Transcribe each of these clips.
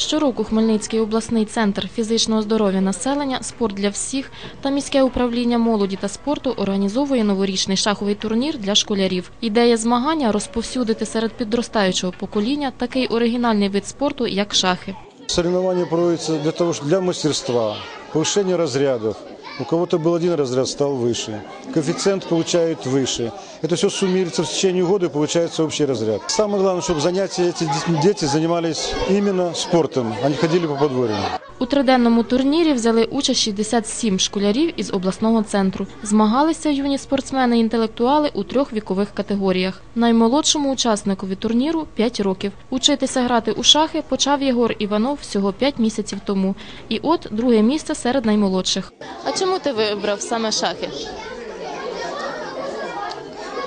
Щороку Хмельницький обласний центр фізичного здоров'я населення, спорт для всіх та міське управління молоді та спорту організовує новорічний шаховий турнір для школярів. Ідея змагання розповсюдити серед підростаючого покоління такий оригінальний вид спорту, як шахи. Соревнования проводятся для того, для мастерства, повищення разрядов. У кого-то был один разряд, стал выше. Коэффициент получают выше. Это все суммируется в течение года и получается общий разряд. Самое главное, чтобы занятия эти дет- дети занимались именно спортом, а не ходили по подворью. У триденному турнірі взяли участь 67 школярів із обласного центру. Змагалися юні спортсмени-інтелектуали у трьох вікових категоріях. Наймолодшому учасникові турніру 5 років. Учитися грати у шахи почав Єгор Іванов всього 5 місяців тому. І от друге місце серед наймолодших. А чому ти вибрав саме шахи?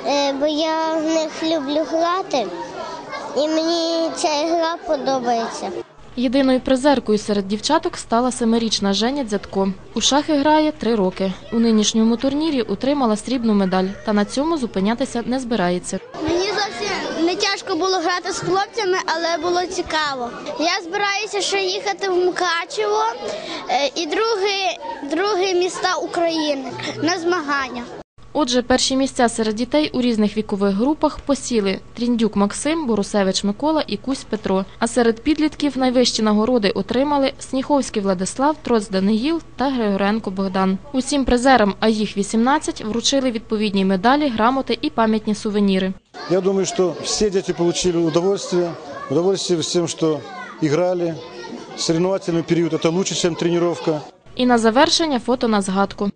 Е, бо я в них люблю грати, і мені ця гра подобається. Єдиною призеркою серед дівчаток стала семирічна Женя Дзятко. У шахи грає три роки. У нинішньому турнірі отримала срібну медаль та на цьому зупинятися не збирається. Мені зовсім не тяжко було грати з хлопцями, але було цікаво. Я збираюся ще їхати в Мукачево е, і другі, другі міста України на змагання. Отже, перші місця серед дітей у різних вікових групах посіли Тріндюк Максим, Борусевич Микола і Кусь Петро. А серед підлітків найвищі нагороди отримали Сніховський Владислав, Троц Даниїл та Григоренко Богдан. Усім призерам, а їх 18, вручили відповідні медалі, грамоти і пам'ятні сувеніри. Я думаю, что все дети получили удовольствие. Удовольствие всем, что играли. Соревновательный период – это лучше, чем тренировка. І на завершення фото на згадку.